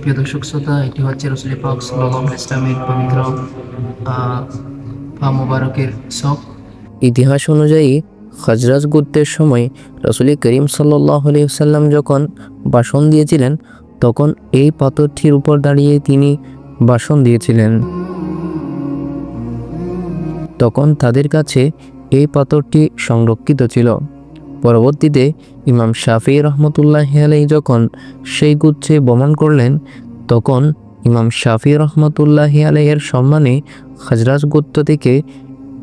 সুপ্রিয় দর্শক শ্রোতা, এটি হচ্ছে রসুল পাক সাল্লাহ ইসলামের পবিত্র পা মোবারকের শখ। ইতিহাস অনুযায়ী হজরত গুত্তের সময় রসুল করিম সাল্লাহ সাল্লাম যখন বাসন দিয়েছিলেন, তখন এই পাথরটির উপর দাঁড়িয়ে তিনি বাসন দিয়েছিলেন। তখন তাদের কাছে এই পাথরটি সংরক্ষিত ছিল। পরবর্তীতে ইমাম শাফি রহমতুল্লাহ আলাই যখন সেই গুচ্ছে বমন করলেন, তখন ইমাম শাফি রহমতুল্লাহ আলাইয়ের সম্মানে হজরাজ গুত্ত থেকে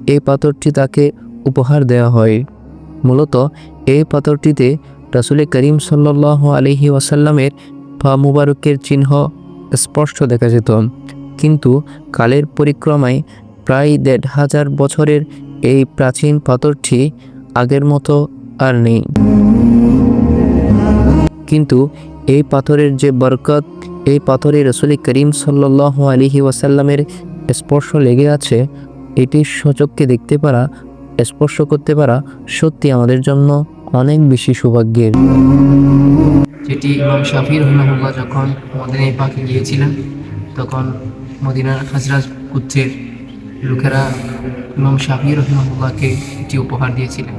এই পাথরটি তাকে উপহার দেওয়া হয়। মূলত এই পাথরটিতে রাসুল করিম সাল্লাহ আলহি ওয়াসাল্লামের ফা মুবারকের চিহ্ন স্পষ্ট দেখা যেত। কিন্তু কালের পরিক্রমায় প্রায় দেড় হাজার বছরের এই প্রাচীন পাথরটি আগের মতো আর নেই। কিন্তু এই পাথরের যে বরকত, এই পাথরে রসুল করিম সাল্লাহ আলহি ওয়াসাল্লামের স্পর্শ লেগে আছে, এটি সচককে দেখতে পারা, স্পর্শ করতে পারা সত্যি আমাদের জন্য অনেক বেশি সৌভাগ্যের। যেটি ইমাম শাফি রহমাহুল্লাহ যখন মদিনায় পাকে গিয়েছিলেন, তখন মদিনার হাজরাজ কুচ্ছের লোকেরা ইমাম শাফির রহমাহুল্লাহকে এটি উপহার দিয়েছিলেন।